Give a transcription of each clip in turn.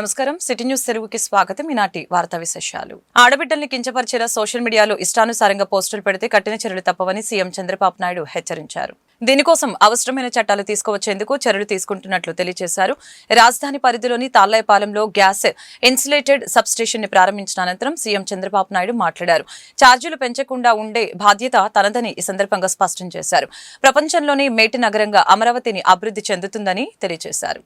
నమస్కారం. City news తెలుగుకి స్వాగతం. ఈనాటి వార్తా విశేషాలు. ఆడబిడ్డల్ని కించపరిచేలా సోషల్ మీడియాలో ఇష్టానుసారంగా పోస్టులు పెడితే కఠిన చర్యలు తప్పవని సీఎం చంద్రబాబు నాయుడు హెచ్చరించారు. దీనికోసం అవసరమైన చట్టాలు తీసుకువచ్చేందుకు చర్యలు తీసుకుంటున్నట్లు తెలియజేశారు. రాజధాని పరిధిలోని తాళ్ళాయపాలెంలో గ్యాస్ ఇన్సులేటెడ్ సబ్స్టేషన్ని ప్రారంభించిన అనంతరం సీఎం చంద్రబాబు నాయుడు మాట్లాడారు. ఛార్జీలు పెంచకుండా ఉండే బాధ్యత తనదని ఈ సందర్భంగా స్పష్టం చేశారు. ప్రపంచంలోని మేటి నగరంగా అమరావతిని అభివృద్ధి చెందుతుందని తెలియజేశారు.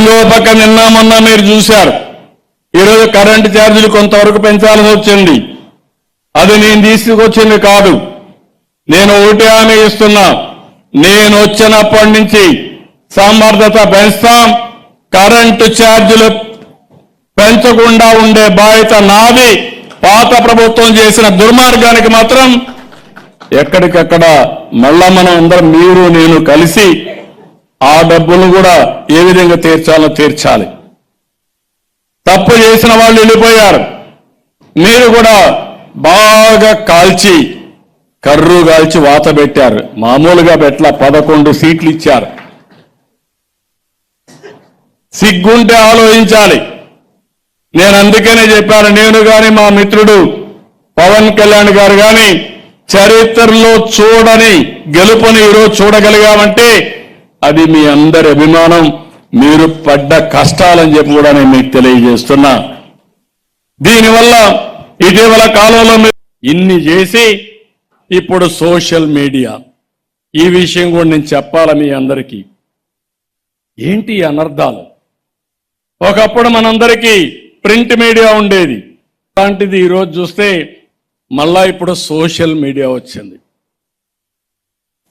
ఇంకో పక్క నిన్న మొన్న మీరు చూశారు. ఈరోజు కరెంటు ఛార్జీలు కొంతవరకు పెంచాల్సి వచ్చింది. అది నేను తీసుకొచ్చింది కాదు. నేను ఒకటి హామీ ఇస్తున్నా. నేను వచ్చినప్పటి నుంచి సమర్థత పెంచుతాం. కరెంటు ఛార్జీలు పెంచకుండా ఉండే బాధ్యత నాది. పాత ప్రభుత్వం చేసిన దుర్మార్గానికి మాత్రం ఎక్కడికక్కడ మళ్ళా మనం అందరం మీరు నేను కలిసి ఆ డబ్బులు కూడా ఏ విధంగా తీర్చాలో తీర్చాలి. తప్పు చేసిన వాళ్ళు వెళ్ళిపోయారు. మీరు కూడా బాగా కాల్చి కర్రు కాల్చి వాత పెట్టారు. మామూలుగా పెట్ల పదకొండు సీట్లు ఇచ్చారు. సిగ్గుంటే ఆలోచించాలి. నేను అందుకనే చెప్పాను నేను కానీ మా మిత్రుడు పవన్ కళ్యాణ్ గారు కానీ చరిత్రలో చూడని గెలుపుని ఈరోజు చూడగలిగామంటే అది మీ అందరి అభిమానం. మీరు పడ్డ కష్టాలని చెప్పి కూడా నేను మీకు తెలియజేస్తున్నా. దీనివల్ల ఇటీవల కాలంలో ఇన్ని చేసి ఇప్పుడు సోషల్ మీడియా. ఈ విషయం కూడా నేను చెప్పాల మీ అందరికీ. ఏంటి అనర్థాలు? ఒకప్పుడు మనందరికీ ప్రింట్ మీడియా ఉండేది. అలాంటిది ఈరోజు చూస్తే మళ్ళా ఇప్పుడు సోషల్ మీడియా వచ్చింది.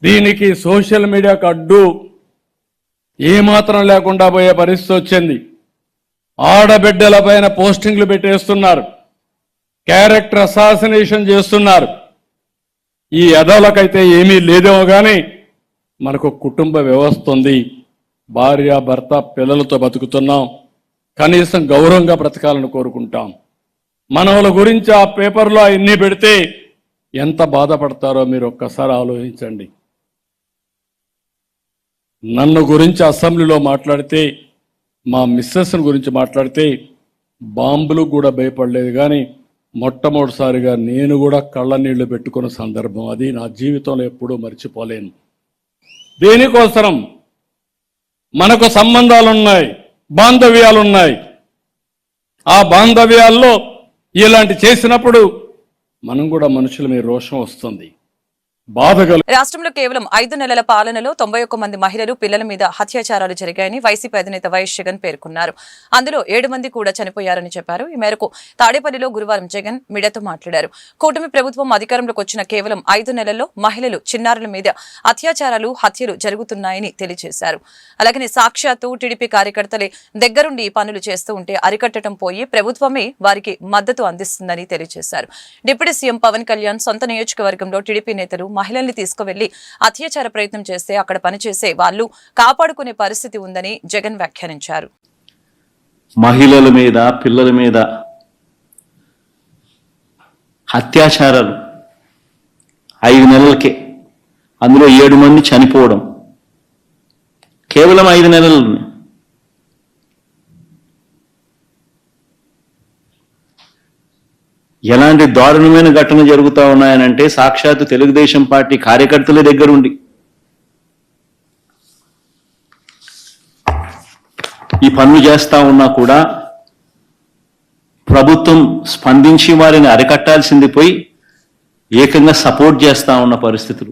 దీనికి సోషల్ మీడియాకు అడ్డు ఏమాత్రం లేకుండా పోయే పరిస్థితి వచ్చింది. ఆడబిడ్డల పైన పోస్టింగ్లు పెట్టేస్తున్నారు. క్యారెక్టర్ అసాసినేషన్ చేస్తున్నారు. ఈ ఎదవలకైతే ఏమీ లేదేమో కానీ మనకు కుటుంబ వ్యవస్థ ఉంది. భార్య భర్త పిల్లలతో బతుకుతున్నాం. కనీసం గౌరవంగా బ్రతకాలని కోరుకుంటాం. మనవల గురించి ఆ పేపర్లో అన్ని పెడితే ఎంత బాధపడతారో మీరు ఒక్కసారి ఆలోచించండి. నన్ను గురించి అసెంబ్లీలో మాట్లాడితే మా మిస్సెస్ని గురించి మాట్లాడితే బాంబులు కూడా భయపడలేదు కానీ మొట్టమొదటిసారిగా నేను కూడా కళ్ళ నీళ్ళు పెట్టుకున్న సందర్భం అది. నా జీవితంలో ఎప్పుడూ మర్చిపోలేను. దేనికోసరం? మనకు సంబంధాలున్నాయి బాంధవ్యాలున్నాయి. ఆ బాంధవ్యాల్లో ఇలాంటి చేసినప్పుడు మనం కూడా మనుషుల మీద రోషం వస్తుంది. రాష్ట్రంలో కేవలం ఐదు నెలల పాలనలో తొంభై ఒక్క మంది మహిళలు పిల్లల మీద అత్యాచారాలు జరిగాయని వైసీపీ అధినేత వైఎస్ జగన్ పేర్కొన్నారు. అందులో ఏడు మంది కూడా చనిపోయారని చెప్పారు. ఈ మేరకు తాడేపల్లిలో గురువారం జగన్ మీడియాతో మాట్లాడారు. కూటమి ప్రభుత్వం అధికారంలోకి వచ్చిన కేవలం ఐదు నెలల్లో మహిళలు చిన్నారుల మీద అత్యాచారాలు హత్యలు జరుగుతున్నాయని తెలియజేశారు. అలాగనే సాక్షాత్తు టీడీపీ కార్యకర్తలే దగ్గరుండి ఈ పనులు చేస్తూ ఉంటే అరికట్టడం పోయి ప్రభుత్వమే వారికి మద్దతు అందిస్తుందని తెలియజేశారు. డిప్యూటీ సీఎం పవన్ కళ్యాణ్ సొంత నియోజకవర్గంలో టీడీపీ నేతలు మహిళల్ని తీసుకువెళ్ళి అత్యాచార ప్రయత్నం చేస్తే అక్కడ పనిచేసే వాళ్ళు కాపాడుకునే పరిస్థితి ఉందని జగన్ వ్యాఖ్యానించారు. మహిళల మీద పిల్లల మీద అత్యాచారాలు ఐదు నెలలకే అందులో ఏడు మంది చనిపోవడం కేవలం ఐదు నెలలు ఎలాంటి దారుణమైన ఘటన జరుగుతూ ఉన్నాయనంటే సాక్షాత్తు తెలుగుదేశం పార్టీ కార్యకర్తల దగ్గరుండి. ఈ పనులు చేస్తా ఉన్నా కూడా ప్రభుత్వం స్పందించి వారిని అరికట్టాల్సింది పోయి ఏకంగా సపోర్ట్ చేస్తా ఉన్న పరిస్థితులు.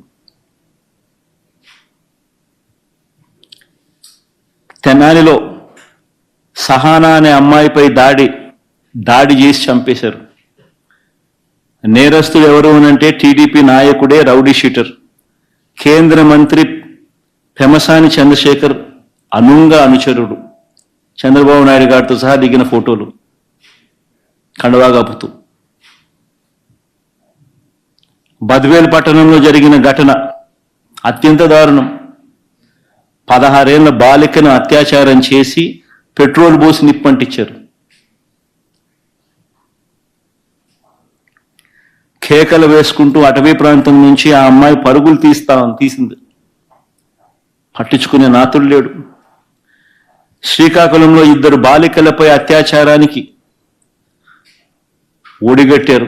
తెనాలిలో సహానా అనే అమ్మాయిపై దాడి దాడి చేసి చంపేశారు. నేరస్తుడు ఎవరు అనంటే టీడీపీ నాయకుడే రౌడీ షీటర్. కేంద్ర మంత్రి పెమసాని చంద్రశేఖర్ అనుంగ అనుచరుడు. చంద్రబాబు నాయుడు గారితో సహా దిగిన ఫోటోలు. కండవాగాపుతూ బద్వేల్ పట్టణంలో జరిగిన ఘటన అత్యంత దారుణం. పదహారేళ్ళ బాలికను అత్యాచారం చేసి పెట్రోల్ పోసి నిప్పంటిచ్చారు కేకలు వేసుకుంటూ అటవీ ప్రాంతం నుంచి ఆ అమ్మాయి పరుగులు తీస్తా తీసింది. పట్టించుకునే నాతుడు లేడు. శ్రీకాకుళంలో ఇద్దరు బాలికలపై అత్యాచారానికి ఒడిగట్టారు.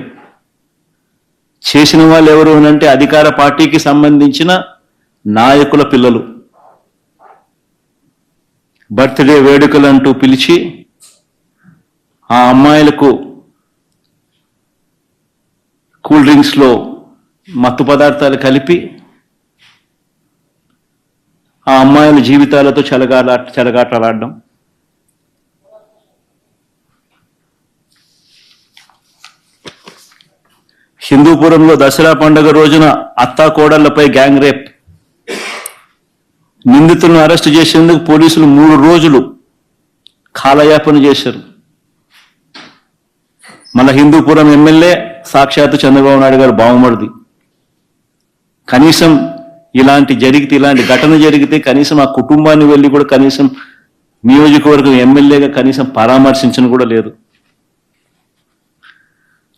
చేసిన వాళ్ళు ఎవరు అంటే అధికార పార్టీకి సంబంధించిన నాయకుల పిల్లలు. బర్త్డే వేడుకలు అంటూ పిలిచి ఆ అమ్మాయిలకు కూల్ డ్రింక్స్లో మత్తు పదార్థాలు కలిపి ఆ అమ్మాయిల జీవితాలతో చెలగాల చెలగాటలాడడం. హిందూపురంలో దసరా పండుగ రోజున అత్తా కోడళ్ళపై గ్యాంగ్ రేప్. నిందితులను అరెస్టు చేసేందుకు పోలీసులు మూడు రోజులు కాలయాపన చేశారు. మన హిందూపురం ఎమ్మెల్యే సాక్షాత్తు చంద్రబాబు నాయుడు గారు బావమరిది కనీసం ఇలాంటి జరిగితే ఇలాంటి ఘటన జరిగితే కనీసం ఆ కుటుంబాన్ని వెళ్ళి కూడా కనీసం నియోజకవర్గం ఎమ్మెల్యేగా కనీసం పరామర్శించను కూడా లేదు.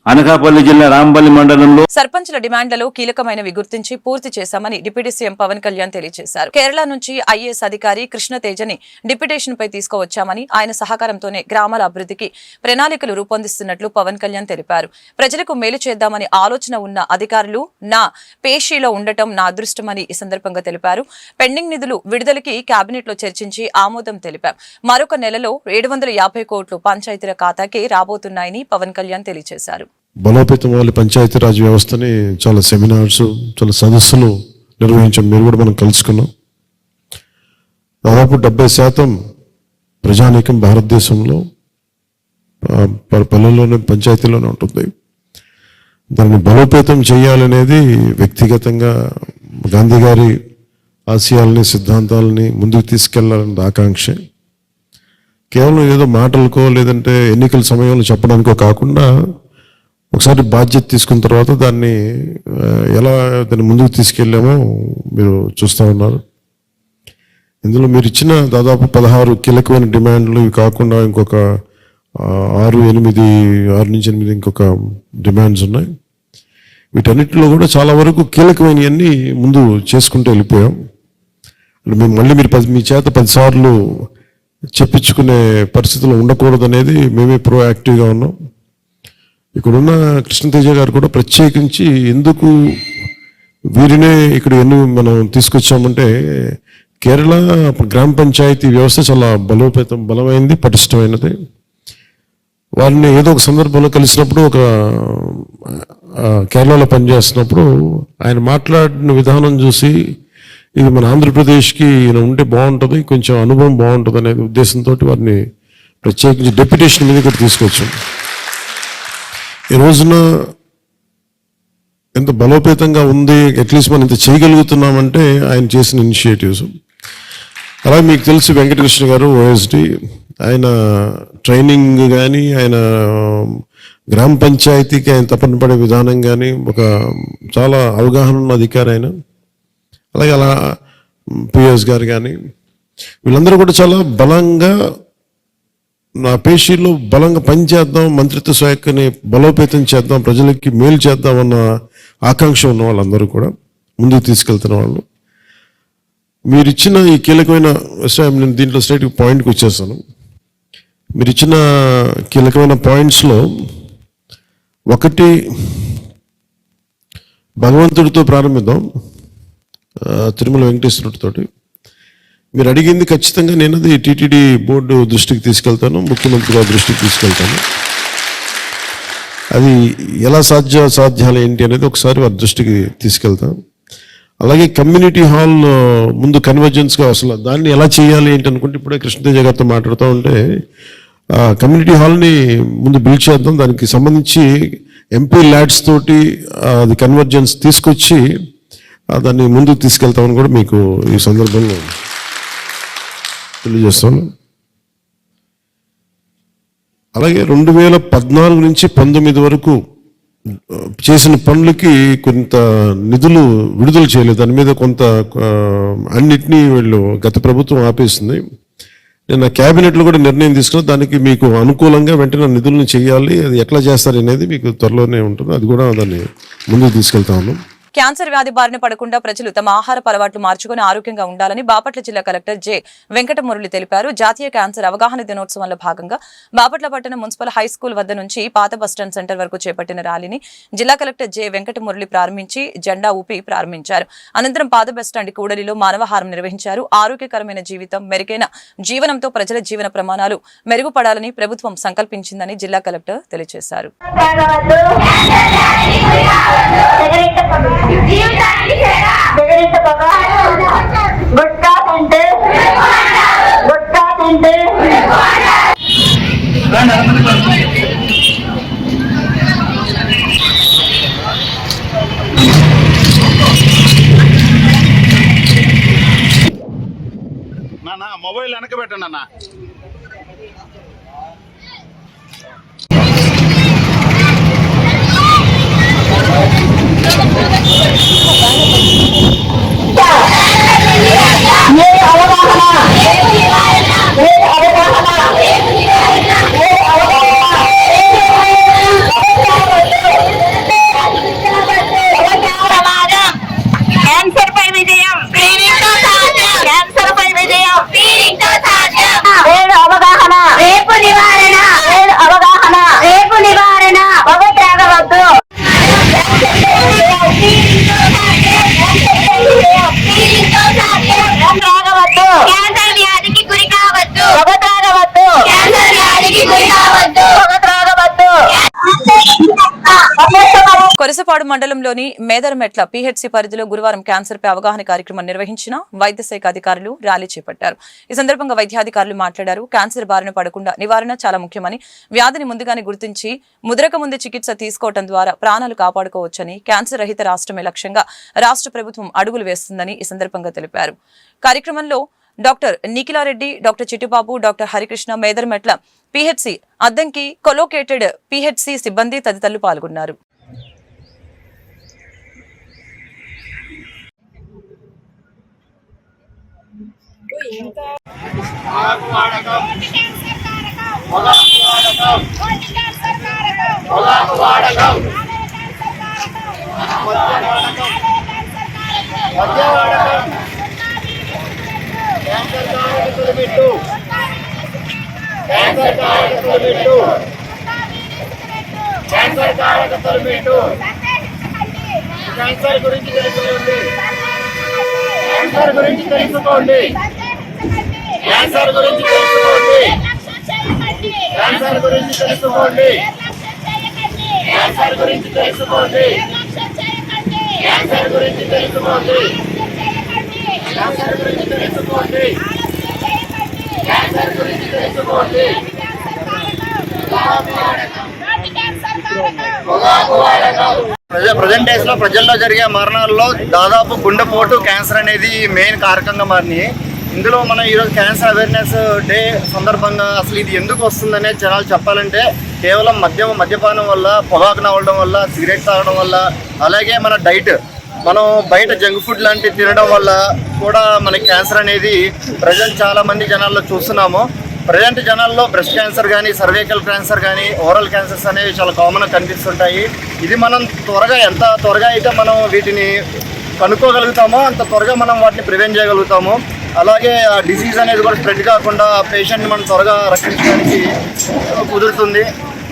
అనకాపల్లి జిల్లా రాంపల్లి మండలంలో సర్పంచ్ల డిమాండ్లలో కీలకమైనవి గుర్తించి పూర్తి చేశామని డిప్యూటీ సీఎం పవన్ కళ్యాణ్ తెలియజేశారు. కేరళ నుంచి ఐఏఎస్ అధికారి కృష్ణతేజని డిప్యుటేషన్ పై తీసుకువచ్చామని ఆయన సహకారంతోనే గ్రామాల అభివృద్ధికి ప్రణాళికలు రూపొందిస్తున్నట్లు పవన్ కళ్యాణ్ తెలిపారు. ప్రజలకు మేలు చేద్దామని ఆలోచన ఉన్న అధికారులు నా పేషీలో ఉండటం నా అదృష్టమని ఈ సందర్భంగా తెలిపారు. పెండింగ్ నిధులు విడుదలకి కేబినెట్లో చర్చించి ఆమోదం తెలిపాం. మరొక నెలలో ఏడు వందల యాభై కోట్లు పంచాయతీల ఖాతాకి రాబోతున్నాయని పవన్ కళ్యాణ్ తెలియజేశారు. బలోపేతం వాళ్ళ పంచాయతీరాజ్ వ్యవస్థని చాలా సెమినార్స్ చాలా సదస్సులు నిర్వహించాం మీరు కూడా మనం కలుసుకున్నాం. దాదాపు డెబ్బై శాతం ప్రజానీకం భారతదేశంలో పల్లెల్లోనే పంచాయతీలోనే ఉంటుంది. దాన్ని బలోపేతం చేయాలనేది వ్యక్తిగతంగా గాంధీ గారి ఆశయాలని సిద్ధాంతాలని ముందుకు తీసుకెళ్ళాలన్న ఆకాంక్ష. కేవలం ఏదో మాటలకో లేదంటే ఎన్నికల సమయంలో చెప్పడానికో కాకుండా ఒకసారి బాధ్యత తీసుకున్న తర్వాత దాన్ని ఎలా దాన్ని ముందుకు తీసుకెళ్ళామో మీరు చూస్తూ ఉన్నారు. ఇందులో మీరు ఇచ్చిన దాదాపు పదహారు కీలకమైన డిమాండ్లు ఇవి కాకుండా ఇంకొక ఆరు ఎనిమిది ఆరు నుంచి ఎనిమిది ఇంకొక డిమాండ్స్ ఉన్నాయి. వీటన్నిటిలో కూడా చాలా వరకు కీలకమైనవన్నీ ముందు చేసుకుంటూ వెళ్ళిపోయాం. మేము మళ్ళీ మీరు పది మీ చేత పదిసార్లు చెప్పించుకునే పరిస్థితులు ఉండకూడదు అనేది మేమే ప్రోయాక్టివ్గా ఉన్నాం. ఇక్కడున్న కృష్ణతేజ గారు కూడా ప్రత్యేకించి ఎందుకు వీరినే ఇక్కడ ఎన్ని మనం తీసుకొచ్చామంటే కేరళ గ్రామ పంచాయతీ వ్యవస్థ చాలా బలోపేతం బలమైంది పటిష్టమైనది. వారిని ఏదో ఒక సందర్భంలో కలిసినప్పుడు ఒక కేరళలో పనిచేస్తున్నప్పుడు ఆయన మాట్లాడిన విధానం చూసి ఇది మన ఆంధ్రప్రదేశ్కి ఈయన ఉంటే బాగుంటుంది కొంచెం అనుభవం బాగుంటుంది అనే ఉద్దేశంతో వారిని ప్రత్యేకించి డెప్యుటేషన్ మీద కూడా తీసుకొచ్చాం. ఈ రోజున ఎంత బలోపేతంగా ఉంది అట్లీస్ట్ మనం ఇంత చేయగలుగుతున్నామంటే ఆయన చేసిన ఇనిషియేటివ్స్ అలాగే మీకు తెలుసు వెంకటకృష్ణ గారు ఓఎస్డి ఆయన ట్రైనింగ్ కానీ ఆయన um, గ్రామ పంచాయతీకి ఆయన తపన పడే విధానం కానీ ఒక um, చాలా అవగాహన ఉన్న అధికారి ఆయన. అలాగే అలా um, పిఎస్ గారు కానీ వీళ్ళందరూ కూడా చాలా బలంగా నా పేషీలో బలంగా పనిచేద్దాం మంత్రిత్వ శాఖని బలోపేతం చేద్దాం ప్రజలకి మేలు చేద్దాం అన్న ఆకాంక్ష ఉన్న వాళ్ళందరూ కూడా ముందుకు తీసుకెళ్తున్న వాళ్ళు. మీరు ఇచ్చిన ఈ కీలకమైన విషయం నేను దీంట్లో స్ట్రైట్ పాయింట్కి వచ్చేస్తాను. మీరు ఇచ్చిన కీలకమైన పాయింట్స్లో ఒకటి భగవంతుడితో ప్రారంభిద్దాం. తిరుమల వెంకటేశ్వరుడితోటి. మీరు అడిగింది ఖచ్చితంగా నేను అది టీటీడీ బోర్డు దృష్టికి తీసుకెళ్తాను ముఖ్యమంత్రి గారి దృష్టికి తీసుకెళ్తాను. అది ఎలా సాధ్య సాధ్యాలు ఏంటి అనేది ఒకసారి వారి దృష్టికి తీసుకెళ్తాం. అలాగే కమ్యూనిటీ హాల్ ముందు కన్వర్జెన్స్గా అసలు దాన్ని ఎలా చేయాలి ఏంటి అనుకుంటే ఇప్పుడే కృష్ణతేజ గారితో మాట్లాడుతూ ఉంటే ఆ, కమ్యూనిటీ హాల్ని ముందు బిల్డ్ చేద్దాం. దానికి సంబంధించి ఎంపీ ల్యాడ్స్ తోటి అది కన్వర్జెన్స్ తీసుకొచ్చి దాన్ని ముందుకు తీసుకెళ్తామని కూడా మీకు ఈ సందర్భంలో తెలియజేస్తాను. అలాగే రెండు వేల పద్నాలుగు నుంచి పంతొమ్మిది వరకు చేసిన పనులకి కొంత నిధులు విడుదల చేయలేదు. దాని మీద కొంత అన్నిటినీ వీళ్ళు గత ప్రభుత్వం ఆపేసింది. నేను క్యాబినెట్లో కూడా నిర్ణయం తీసుకుని దానికి మీకు అనుకూలంగా వెంటనే నిధులను చేయాలి. అది ఎట్లా చేస్తారు అనేది మీకు త్వరలోనే ఉంటుంది. అది కూడా దాన్ని ముందుకు తీసుకెళ్తా ఉన్నాం. క్యాన్సర్ వ్యాధి బారిన పడకుండా ప్రజలు తమ ఆహార అలవాట్లు మార్చుకుని ఆరోగ్యంగా ఉండాలని బాపట్ల జిల్లా కలెక్టర్ జె. వెంకటమురళి తెలిపారు. జాతీయ క్యాన్సర్ అవగాహన దినోత్సవంలో భాగంగా బాపట్ల పట్టణ మున్సిపల్ హై స్కూల్ వద్ద నుంచి పాత బస్టాండ్ సెంటర్ వరకు చేపట్టిన ర్యాలీని జిల్లా కలెక్టర్ జె. వెంకటమురళి ప్రారంభించి జెండా ఊపి ప్రారంభించారు. అనంతరం పాత బస్టాండ్ కూడలిలో మానవహారం నిర్వహించారు. ఆరోగ్యకరమైన జీవితం మెరుగైన జీవనంతో ప్రజల జీవన ప్రమాణాలు మెరుగుపడాలని ప్రభుత్వం సంకల్పించిందని జిల్లా కలెక్టర్ తెలియజేశారు. గుట్కా తింటే గుట్కా తింటే నాన్న మొబైల్ వెనక పెట్టండి అన్న. కొరసపాడు మండలంలోని మేదరమెట్ల పీహెచ్సీ పరిధిలో గురువారం క్యాన్సర్ పై అవగాహన కార్యక్రమం నిర్వహించిన వైద్య శాఖ అధికారులు ర్యాలీ చేపట్టారు. ఈ సందర్భంగా వైద్యాధికారులు మాట్లాడారు. క్యాన్సర్ బారిన పడకుండా నివారణ చాలా ముఖ్యమని వ్యాధిని ముందుగానే గుర్తించి ముద్రక ముందు చికిత్స తీసుకోవడం ద్వారా ప్రాణాలు కాపాడుకోవచ్చని క్యాన్సర్ రహిత రాష్ట్రమే లక్ష్యంగా రాష్ట్ర ప్రభుత్వం అడుగులు వేస్తుందని ఈ సందర్భంగా తెలిపారు. కార్యక్రమంలో doctor Nikhila Reddy doctor Chittibabu doctor Harikrishna Medarmetla PHC Addanki colocated PHC సిబ్బంది తదితరులు పాల్గొన్నారు. ఇంత పెట్టు క్యాన్సర్ కారకతలు పెట్టు క్యాన్సర్ కారకతలు పెట్టు క్యాన్సర్ గురించి తెలుసుకోండి క్యాన్సర్ గురించి తెలుసుకోండి క్యాన్సర్ గురించి తెలుసుకోండి. క్యాన్సర్ గురించి తెలుసుకోండి. క్యాన్సర్ గురించి తెలుసుకోండి. క్యాన్సర్ గురించి తెలుసుకోండి. క్యాన్సర్ గురించి తెలుసుకోండి. క్యాన్సర్ గురించి తెలుసుకోండి. ప్రజెంట్ డేస్లో ప్రజల్లో జరిగే మరణాల్లో దాదాపు గుండెపోటు క్యాన్సర్ అనేది మెయిన్ కారకంగా మారినాయి. ఇందులో మనం ఈరోజు క్యాన్సర్ అవేర్నెస్ డే సందర్భంగా అసలు ఇది ఎందుకు వస్తుందనే జనాలు చెప్పాలంటే కేవలం మద్యం మద్యపానం వల్ల పొగాకు నవ్వడం వల్ల సిగరెట్ తాగడం వల్ల అలాగే మన డైట్. మనం బయట జంక్ ఫుడ్ లాంటివి తినడం వల్ల కూడా మన క్యాన్సర్ అనేది ప్రజెంట్ చాలామంది జనాల్లో చూస్తున్నాము. ప్రజెంట్ జనాల్లో బ్రెస్ట్ క్యాన్సర్ కానీ సర్వైకల్ క్యాన్సర్ కానీ ఓరల్ క్యాన్సర్స్ అనేవి చాలా కామన్గా కనిపిస్తుంటాయి. ఇది మనం త్వరగా ఎంత త్వరగా అయితే మనం వీటిని కనుక్కోగలుగుతామో అంత త్వరగా మనం వాటిని ప్రివెంట్ చేయగలుగుతాము. అలాగే ఆ డిసీజ్ అనేది కూడా స్ప్రెడ్ కాకుండా పేషెంట్ని మనం త్వరగా రక్షించడానికి కుదురుతుంది.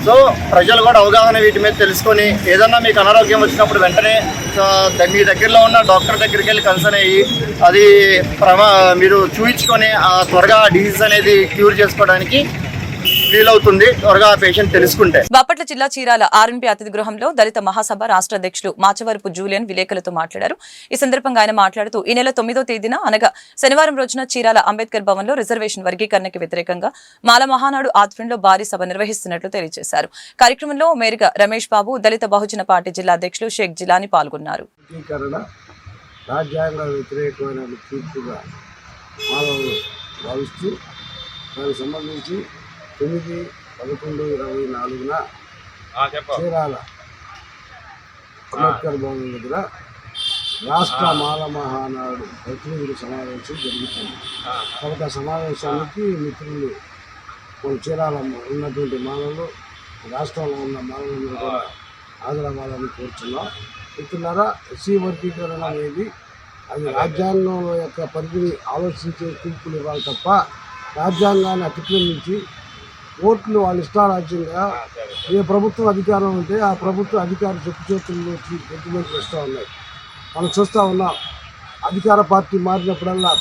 సో ప్రజలు కూడా అవగాహన వీటి మీద తెలుసుకొని ఏదన్నా మీకు అనారోగ్యం వచ్చినప్పుడు వెంటనే మీ దగ్గరలో ఉన్న డాక్టర్ దగ్గరికి వెళ్ళి కన్సర్న్ అయ్యి అది ప్రమా మీరు చూయించుకొని ఆ త్వరగా డిసీజ్ అనేది క్యూర్ చేసుకోవడానికి వీలవుతుంది త్వరగా ఆ పేషెంట్ తెలుసుకుంటే. బాపట్ల జిల్లా చీరాల ఆర్ఎన్పి అతిథి గృహంలో దళిత మహాసభ రాష్ట్ర అధ్యక్షులు మాచవరపు జూలియన్ విలేకరులతో మాట్లాడారు. ఈ సందర్భంగా ఆయన మాట్లాడుతూ ఈ నెల తొమ్మిదో తేదీన అనగా శనివారం రోజున చీరాల అంబేద్కర్ భవన్లో రిజర్వేషన్ వర్గీకరణకి వ్యతిరేకంగా మాల మహానాడు ఆధ్వర్యంలో భారీ సభ నిర్వహిస్తున్నట్లు తెలియజేశారు. కార్యక్రమంలో మేరుగా రమేష్ బాబు దళిత బహుజన పార్టీ జిల్లా అధ్యక్షులు షేక్ జిలాని పాల్గొన్నారు. రాజ్యాంగ వ్యతిరేకమైన తీర్పుగా మానవులు భావిస్తూ దానికి సంబంధించి తొమ్మిది పదకొండు ఇరవై నాలుగున చీరాల అంబేద్కర్ భవన్ దగ్గర రాష్ట్ర మాల మహానాడు ప్రతినిధుల సమావేశం జరుగుతుంది. కాబట్టి ఆ సమావేశానికి మిత్రులు మన చీరాల ఉన్నటువంటి మానవులు రాష్ట్రంలో ఉన్న మానవులు కూడా హాజరవ్వాలని కోరుతున్నాం మిత్రులారా ఎస్సీ వర్గీకరణ అనేది అది రాజ్యాంగం యొక్క పరిధిని ఆలోచించే తీర్పులు ఇవ్వాలి తప్ప రాజ్యాంగాన్ని అతిక్రమించి ఓట్లు వాళ్ళ ఇష్టారాజ్యంగా ఏ ప్రభుత్వం అధికారం ఉంటే ఆ ప్రభుత్వ అధికార చెప్పు చేతుల్లో జడ్జిమెంట్లు వస్తూ ఉన్నాయి. మనం చూస్తూ ఉన్నాం. అధికార పార్టీ మారినప్పుడల్లా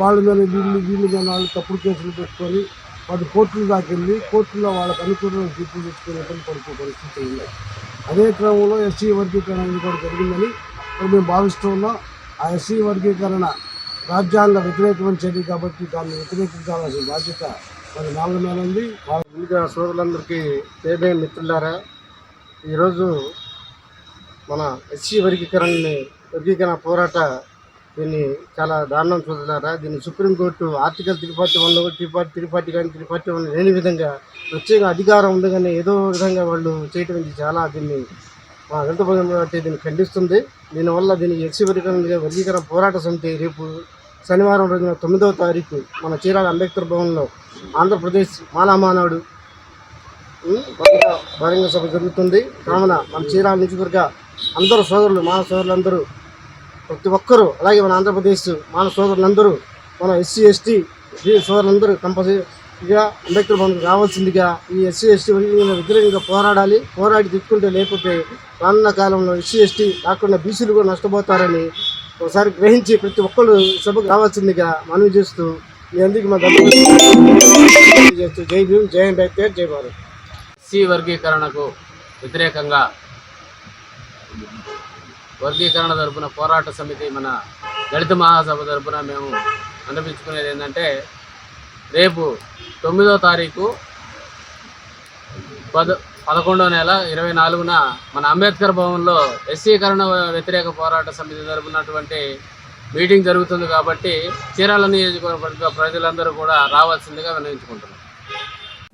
వాళ్ళ మీద వీళ్ళు వీళ్ళ మీద వాళ్ళు తప్పుడు కేసులు పెట్టుకొని వాటి కోర్టులు దాకెళ్ళి కోర్టులో వాళ్ళకు అనుకూలంగా తీర్పు తెచ్చుకునేటువంటి ఇబ్బంది పడుతూ పరిస్థితులు ఉన్నాయి అదే క్రమంలో ఎస్సీ వర్గీకరణ కూడా జరిగిందని మేము భావిస్తూ ఉన్నాం. ఆ ఎస్సీ వర్గీకరణ రాజ్యాంగ వ్యతిరేకమైన చర్య కాబట్టి దాన్ని వ్యతిరేకించాల్సిన బాధ్యత మరి నాలుగు నెల ఉంది. ముందుగా సోదరులందరికీ పేదే మిత్రులారా ఈరోజు మన ఎస్సీ వర్గీకరణని వర్గీకరణ పోరాట దీన్ని చాలా దారుణం చూస్తున్నారా? దీన్ని supreme court article three forty వన్లో త్రీ ఫార్టీ త్రీ ఫార్టీ కానీ త్రీ ఫార్టీ వన్ లేని విధంగా ప్రత్యేక అధికారం ఉంది కానీ ఏదో విధంగా వాళ్ళు చేయటం ఇది చాలా దీన్ని మా వెంటబడి దీన్ని ఖండిస్తుంది. దీనివల్ల దీనికి ఎస్సీ వర్గీకరణ వర్గీకరణ పోరాట సమితి రేపు శనివారం రోజున తొమ్మిదవ తారీఖు మన చీరాల అంబేద్కర్ భవన్లో ఆంధ్రప్రదేశ్ మాలామానాడు బహిరంగ సభ జరుగుతుంది. కావున మన చీరాల నియోజకవర్గ అందరూ సోదరులు మానవ సోదరులందరూ ప్రతి ఒక్కరూ అలాగే మన ఆంధ్రప్రదేశ్ మానవ సోదరులందరూ మన ఎస్సీ ఎస్టీ సోదరులందరూ కంపల్సరీగా అంబేద్కర్ భవన్కి రావాల్సిందిగా ఈ ఎస్సీ ఎస్టీ వ్యతిరేకంగా పోరాడాలి. పోరాడి తిట్టుకుంటే లేకపోతే రానున్న కాలంలో ఎస్సీ ఎస్టీ కాకుండా బీసీలు కూడా నష్టపోతారని ఒకసారి గ్రహించి ప్రతి ఒక్కరు సభకు రావాల్సిందిగా మనవి చేస్తూ మీ అందరికీ మా చేస్తూ జై భీమ్ జై అంబేద్కర్ జై భారత్. సి వర్గీకరణకు వ్యతిరేకంగా వర్గీకరణ తరపున పోరాట సమితి మన దళిత మహాసభ తరపున మేము అనిపించుకునేది ఏంటంటే రేపు తొమ్మిదో తారీఖు పద పదకొండో నెల ఇరవై నాలుగున మన అంబేద్కర్ భవన్లో ఎస్సీకరణ వ్యతిరేక పోరాట సమితి జరుపునటువంటి మీటింగ్ జరుగుతుంది కాబట్టి చీరాల నియోజకవర్గ ప్రజలందరూ కూడా రావాల్సిందిగా వినయించుకుంటున్నాం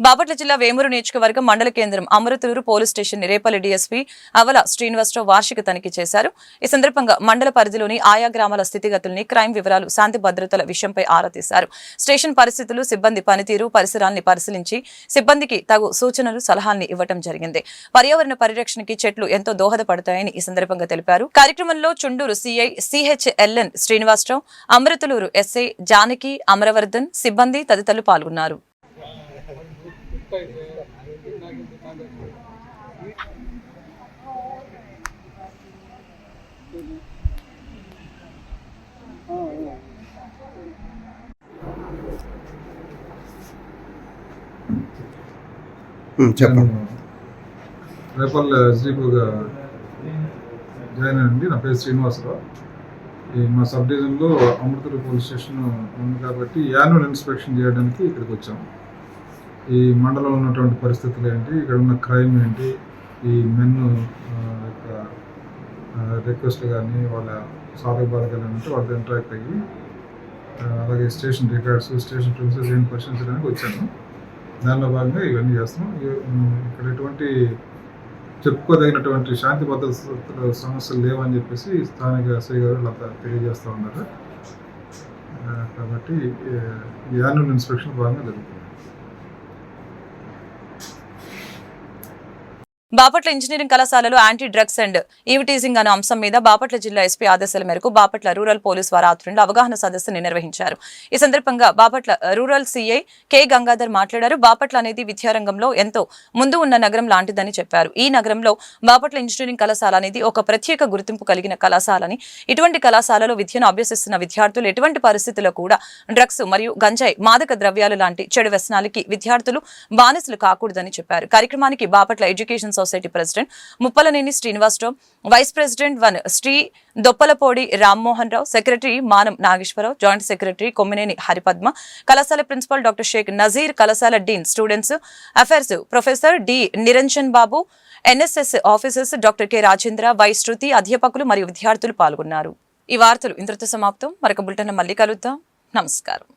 బాపట్ల జిల్లా వేమూరు నియోజకవర్గం మండల కేంద్రం Amarathuru police station Repalle DSP Avala Srinivasa Rao వార్షిక తనిఖీ చేశారు. ఈ సందర్భంగా మండల పరిధిలోని ఆయా గ్రామాల స్థితిగతుల్ని క్రైమ్ వివరాలు శాంతి భద్రతల విషయంపై ఆరా తీశారు. స్టేషన్ పరిస్థితులు సిబ్బంది పనితీరు పరిసరాల్ని పరిశీలించి సిబ్బందికి తగు సూచనలు సలహాల్ని ఇవ్వటం జరిగింది. పర్యావరణ పరిరక్షణకి చెట్లు ఎంతో దోహదపడతాయని ఈ సందర్భంగా తెలిపారు. కార్యక్రమంలో Chundur CI CHLN Srinivasa Rao Amruthaluru SI Janaki Amaravardhan సిబ్బంది తదితరులు పాల్గొన్నారు. చెప్పండి. రేపల్ ఎస్డీపీగా జాయిన్ అండి నా పేరు శ్రీనివాసరావు. ఈ మా సబ్ డివిజన్లో అమృతూరు పోలీస్ స్టేషన్ ఉంది కాబట్టి యాన్యువల్ ఇన్స్పెక్షన్ చేయడానికి ఇక్కడికి వచ్చాము ఈ మండలంలో ఉన్నటువంటి పరిస్థితులు ఏంటి? ఇక్కడ ఉన్న క్రైమ్ ఏంటి? ఈ మెన్ యొక్క రిక్వెస్ట్ కానీ వాళ్ళ సాధక బాధకాలు ఏంటంటే వాళ్ళతో ఇంటరాక్ట్ అయ్యి అలాగే స్టేషన్ రికార్డ్స్ స్టేషన్ ప్రిన్సెస్ ఏం పరిశీలించడానికి వచ్చాను దానిలో భాగంగా ఇవన్నీ చేస్తున్నాం. ఇక్కడ ఎటువంటి చెప్పుకోదగినటువంటి శాంతి భద్రత సమస్యలు లేవని చెప్పేసి స్థానిక ఎస్ఐ గారు ఇలా తెలియజేస్తూ ఉన్నారు. కాబట్టి యాన్యువల్ ఇన్స్పెక్షన్ భాగంగా జరుగుతుంది. బాపట్ల ఇంజనీరింగ్ కళాశాలలో anti drugs and eve teasing అనే అంశం మీద బాపట్ల జిల్లా ఎస్పీ ఆదేశాల మేరకు బాపట్ల రూరల్ పోలీస్ వారి ఆధ్వర్యంలో అవగాహన సదస్సుని నిర్వహించారు. ఈ సందర్భంగా Bapatla rural CI K Gangadhar మాట్లాడారు. బాపట్ల అనేది విద్యారంగంలో ఎంతో ముందు ఉన్న నగరం లాంటిదని చెప్పారు. ఈ నగరంలో బాపట్ల ఇంజనీరింగ్ కళాశాల అనేది ఒక ప్రత్యేక గుర్తింపు కలిగిన కళాశాలని. ఇటువంటి కళాశాలలో విద్యను అభ్యసిస్తున్న విద్యార్థులు ఎటువంటి పరిస్థితుల్లో కూడా డ్రగ్స్ మరియు గంజాయి మాదక ద్రవ్యాలు లాంటి చెడు వ్యసనాలకి విద్యార్థులు బానిసలు కాకూడదని చెప్పారు. కార్యక్రమానికి Bapatla education society president. Muppalaneni Srinivasa Rao vice president one Shri Doppalapudi Rammohan Rao secretary Manam Nageswara Rao joint secretary Kommineni Haripadma కళాశాల ప్రిన్సిపాల్ డాక్టర్ షేక్ నజీర్ కళాశాల dean students affairs professor D Niranjan Babu NSS officers doctor K Rajendra Y Shruti అధ్యాపకులు మరియు విద్యార్థులు పాల్గొన్నారు. ఈ వార్తలు ఇంతటితో సమాప్తం. మరొక బులెటిన్ మళ్ళీ కలుద్దాం. నమస్కారం.